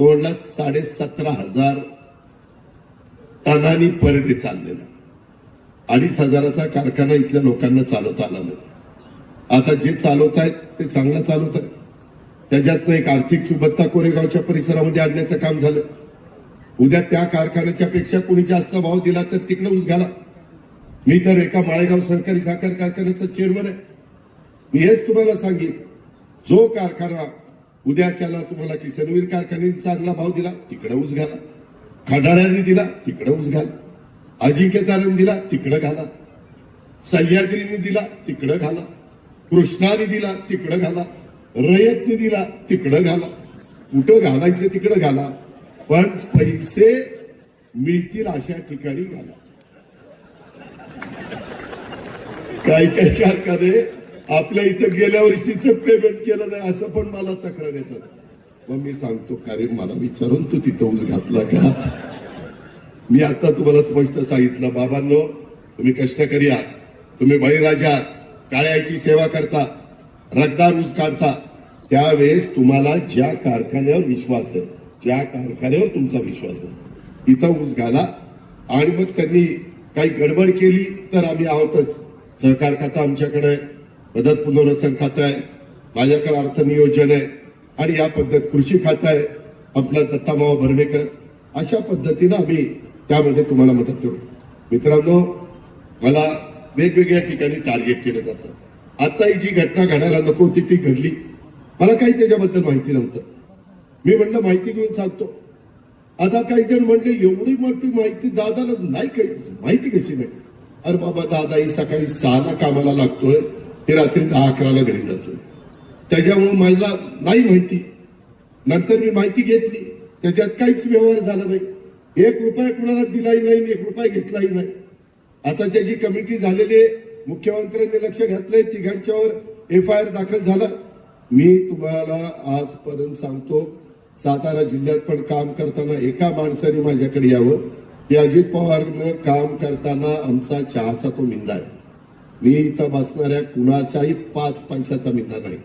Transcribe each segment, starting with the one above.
तोडला साडे सतरा हजार टनानी पर डे चाललेला. अडीच हजाराचा कारखाना इथल्या लोकांना चालवता आला नाही. आता जे चालवत आहेत ते चांगलं चालवत आहेत त्याच्यातनं एक आर्थिक सुबत्ता कोरेगावच्या परिसरामध्ये आणण्याचं काम झालं. उद्या त्या कारखान्याच्या पेक्षा कोणी जास्त भाव दिला तर तिकडे ऊस घाला. मी तर एका माळेगाव सहकारी साखर कारखान्याचा चेअरमन आहे. मी हेच तुम्हाला सांगेन. जो कारखाना उद्याच्याला तुम्हाला किसनवीर कारखान्याने चांगला भाव दिला तिकडे ऊस घाला. खडाळ्याने दिला तिकडे ऊस घाला. अजिंक्यताराने दिला तिकडे घाला. सह्याद्रीने दिला तिकडं घाला. कृष्णाने दिला तिकडं घाला. रयतने दिला तिकडं घाला. कुठं घालायचं तिकडं घाला. पण पैसे मिळतील अशा ठिकाणी घाला. काही काही कारखाने? आपल्या इथं गेल्या वर्षीच पेमेंट केलं नाही असं पण मला तक्रार येतात. मग मी सांगतो का रे मला विचारून तू तिथं ऊस घातला का? मी आता तुम्हाला स्पष्ट सांगितलं बाबांनो तुम्ही कष्टकरी आहात. तुम्ही बळीराजा आहात. काळ्याची सेवा करता. रद्दार ऊस काढता. त्यावेळेस तुम्हाला ज्या कारखान्यावर विश्वास आहे ज्या कारखान्यावर तुमचा विश्वास आहे तिथं ऊस घाला. आणि मग त्यांनी काही गडबड केली तर आम्ही आहोतच. सहकार खाता आमच्याकडे. आहे मदत पुनर्वसन खातं आहे. माझ्याकडे अर्थ नियोजन आहे आणि या पद्धत कृषी खातं आहे. आपला दत्तामावा भरणेकर अशा पद्धतीनं आम्ही त्यामध्ये तुम्हाला मदत करू. मित्रांनो मला वेगवेगळ्या ठिकाणी टार्गेट केलं जातं. आता ही जी घटना घडायला नको होती ती घडली. मला काही त्याच्याबद्दल माहिती नव्हतं. मी म्हटलं माहिती घेऊन सांगतो आता काही जण म्हणले एवढी मोठी माहिती दादाला नाही काही माहिती कशी नाही अरे बाबा दादा ही सकाळी सहाला कामाला लागतोय. ते रात्री दहा अकराला घरी जातो त्याच्यामुळे मला नाही माहिती. नंतर मी माहिती घेतली. त्याच्यात काहीच व्यवहार झाला नाही. एक रुपया कुणाला दिलाही नाही एक रुपया घेतलाही नाही. आता त्याची कमिटी झालेली आहे. मुख्यमंत्र्यांनी लक्ष घातलंय. तिघांच्यावर एफ आय आर दाखल झाला. मी तुम्हाला आजपर्यंत सांगतो सातारा जिल्ह्यात पण काम करताना एका माणसाने माझ्याकडे यावं. की अजित पवारनं काम करताना आमचा चहाचा तो मिंदा आहे. मी इथं बसणाऱ्या कुणाच्याही पाच पैशाचा मित्र नाही.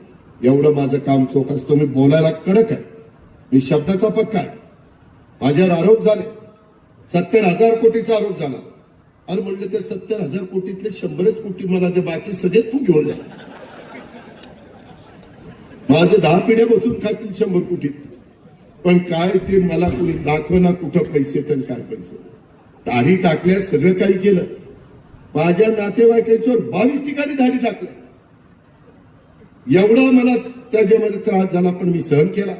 एवढं माझं काम चोख असतो. मी बोलायला कडक आहे. मी शब्दाचा पक्का आहे. माझ्यावर आरोप झाले. सत्तर हजार कोटीचा आरोप झाला. अरे म्हणलं ते सत्तर हजार कोटीतले शंभरच कोटी मला ते बाकी सगळे तू घेऊन जा. माझे दहा पिढ्या बसून खातील शंभर कोटीत पण काय ते मला कोणी दाखवना कुठं पैसे तर काय पैसे. दाढी टाकल्यास सगळं काही केलं. माझ्या नातेवाईकांच्यावर बावीस ठिकाणी धाडी टाकल्या एवढा मला त्याच्यामध्ये त्रास झाला पण मी सहन केला.